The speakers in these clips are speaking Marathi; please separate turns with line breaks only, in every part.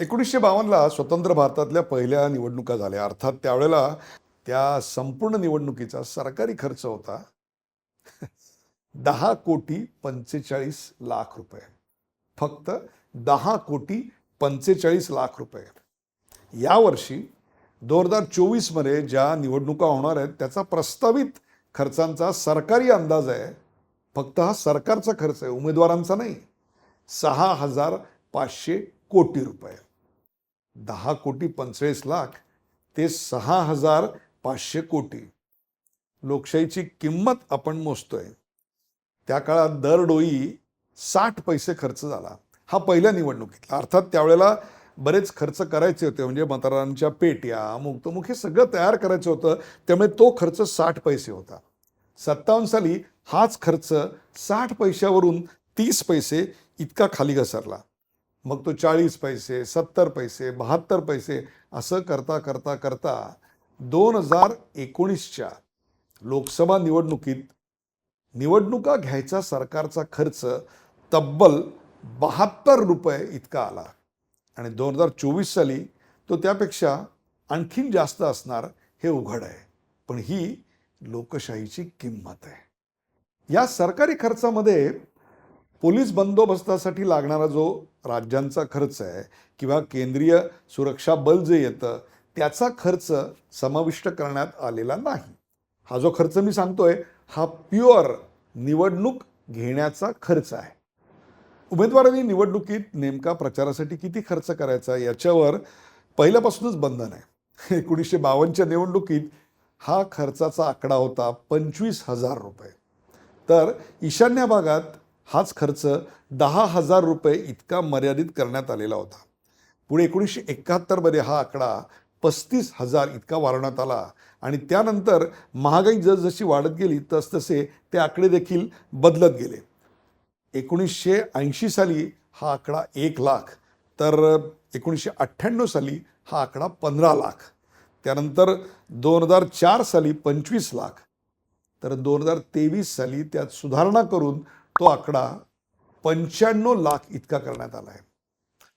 एकोणीसशे बावन्नला स्वतंत्र भारतातल्या पहिल्या निवडणुका झाल्या. अर्थात त्यावेळेला त्या संपूर्ण निवडणुकीचा सरकारी खर्च होता दहा कोटी पंचेचाळीस लाख रुपये. फक्त दहा कोटी पंचेचाळीस लाख रुपये. यावर्षी दोन हजार चोवीसमध्ये ज्या निवडणुका होणार आहेत त्याचा प्रस्तावित खर्चांचा सरकारी अंदाज आहे. फक्त हा सरकारचा खर्च आहे उमेदवारांचा नाही. सहा हजार पाचशे कोटी रुपये. दहा कोटी पंचेचाळीस लाख ते सहा हजार पाचशे कोटी. लोकशाहीची किंमत आपण मोजतोय. त्या काळात दरडोई साठ पैसे खर्च झाला. हा पहिल्या निवडणुकीतला. अर्थात त्यावेळेला बरेच खर्च करायचे होते. म्हणजे मतदारांच्या पेट्या अमुक तमुक हे सगळं तयार करायचं होतं. त्यामुळे तो खर्च साठ पैसे होता. सत्तावन्न साली हाच खर्च साठ पैशावरून तीस पैसे इतका खाली घसरला. मग तो चाळीस पैसे सत्तर पैसे बहात्तर पैसे असं करता करता करता दोन हजार एकोणीसच्या लोकसभा निवडणुकीत निवडणुका घ्यायचा सरकारचा खर्च तब्बल बहात्तर रुपये इतका आला. आणि दोन हजार चोवीस साली तो त्यापेक्षा आणखीन जास्त असणार हे उघड आहे. पण ही लोकशाहीची किंमत आहे. या सरकारी खर्चामध्ये पोलीस बंदोबस्तासाठी लागणारा जो राज्यांचा खर्च आहे किंवा केंद्रीय सुरक्षा बल जे येतं त्याचा खर्च समाविष्ट करण्यात आलेला नाही. हा जो खर्च मी सांगतोय हा प्युअर निवडणूक घेण्याचा खर्च आहे. उमेदवारांनी निवडणुकीत नेमका प्रचारासाठी किती खर्च करायचा याच्यावर पहिल्यापासूनच बंधन आहे. एकोणीसशे बावन्नच्या निवडणुकीत हा खर्चाचा आकडा होता पंचवीस हजार रुपये. तर ईशान्य भागात हाच खर्च दहा हजार रुपये इतका मर्यादित करण्यात आलेला होता. पुढे एकोणीसशे एकाहत्तरमध्ये हा आकडा पस्तीस हजार इतका वाढवण्यात आला आणि त्यानंतर महागाई जसजशी वाढत गेली तसतसे ते आकडे देखील बदलत गेले. एकोणीसशे ऐंशी साली हा आकडा एक लाख तर एकोणीसशे अठ्ठ्याण्णव साली हा आकडा पंधरा लाख त्यानंतर दोन हजार चार साली पंचवीस लाख तर दोन हजार तेवीस साली त्यात सुधारणा करून तो आकडा पंच्याण्णव लाख इतका करण्यात आला आहे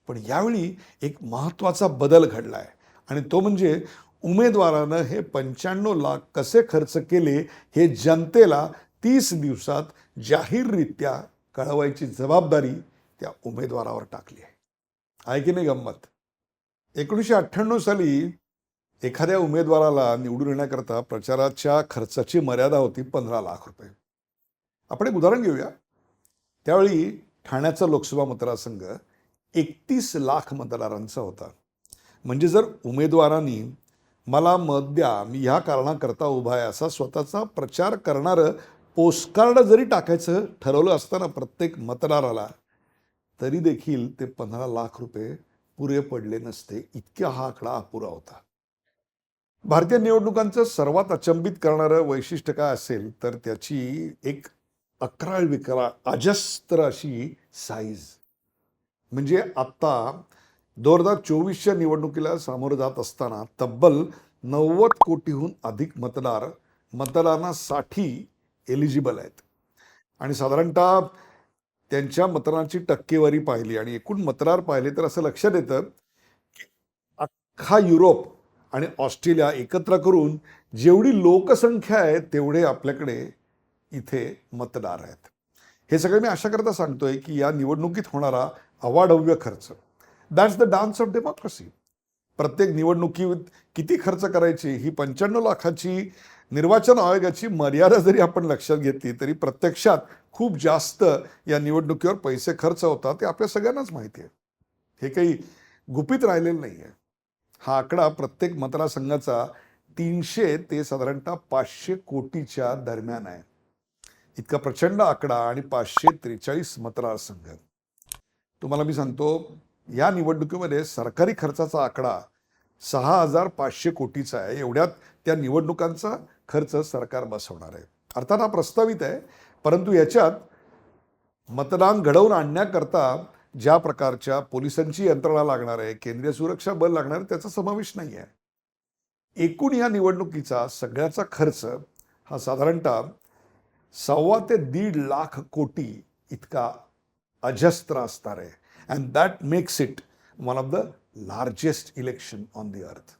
पण यावेळी एक महत्त्वाचा बदल घडला आहे आणि तो म्हणजे उमेदवारानं हे पंच्याण्णव लाख कसे खर्च केले हे जनतेला तीस दिवसात जाहीररित्या कळवायची जबाबदारी त्या उमेदवारावर टाकली आहे. आहे की नाही गंमत? एकोणीसशे अठ्ठ्याण्णव साली एखाद्या उमेदवाराला निवडून येण्याकरता प्रचाराच्या खर्चाची मर्यादा होती पंधरा लाख रुपये. आपण एक उदाहरण घेऊया. त्यावेळी ठाण्याचा लोकसभा मतदारसंघ एकतीस लाख मतदारांचा होता. म्हणजे जर उमेदवारांनी मला मत द्या मी ह्या कारणाकरता उभा आहे असा स्वतःचा प्रचार करणारं पोस्टकार्ड जरी टाकायचं ठरवलं असताना प्रत्येक मतदाराला तरी देखील ते पंधरा लाख रुपये पुरे पडले नसते. इतका हा आकडा अपुरा होता. भारतीय निवडणुकांचं सर्वात अचंबित करणारं वैशिष्ट्य काय असेल तर त्याची एक अकराळ विकराळ अजस्त्र अशी साईज म्हणजे आत्ता दोन हजार चोवीसच्या निवडणुकीला सामोरं जात असताना तब्बल नव्वद कोटीहून अधिक मतदार मतदानासाठी एलिजिबल आहेत. आणि साधारणतः त्यांच्या मतदानाची टक्केवारी पाहिली आणि एकूण मतदार पाहिले तर असं लक्षात येतं की अख्खा युरोप आणि ऑस्ट्रेलिया एकत्र करून जेवढी लोकसंख्या आहे तेवढे आपल्याकडे इथे मतदार आहेत. हे सगळं मी अशा करता सांगतोय की या निवडणुकीत होणारा अवाढव्य खर्च that's the dance of democracy प्रत्येक निवडणुकीत किती खर्च करायची ही पंच्याण्णव लाखाची निर्वाचन आयोगाची मर्यादा जरी आपण लक्षात घेतली तरी प्रत्यक्षात खूप जास्त या निवडणुकीवर पैसे खर्च होतात ते आपल्या सगळ्यांनाच माहिती आहे. हे काही गुपित राहिलेलं नाही आहे हा आकडा प्रत्येक मतदारसंघाचा तीनशे ते साधारणतः पाचशे कोटीच्या दरम्यान आहे. इतका प्रचंड आकडा आणि पाचशे त्रेचाळीस मतदारसंघ तुम्हाला मी सांगतो या निवडणुकीमध्ये सरकारी खर्चाचा आकडा सहा हजार पाचशे कोटीचा आहे. एवढ्यात त्या निवडणुकांचा खर्च सरकार बसवणार आहे. अर्थात हा प्रस्तावित आहे. परंतु याच्यात मतदान घडवून आणण्याकरता ज्या प्रकारच्या पोलिसांची यंत्रणा लागणार आहे केंद्रीय सुरक्षा बल लागणार आहे त्याचा समावेश नाही आहे. एकूण या निवडणुकीचा सगळ्याचा खर्च हा साधारणतः सव्वा ते दीड लाख कोटी इतका अजस्त्र असणार. आहे and that makes it one of the largest election on the earth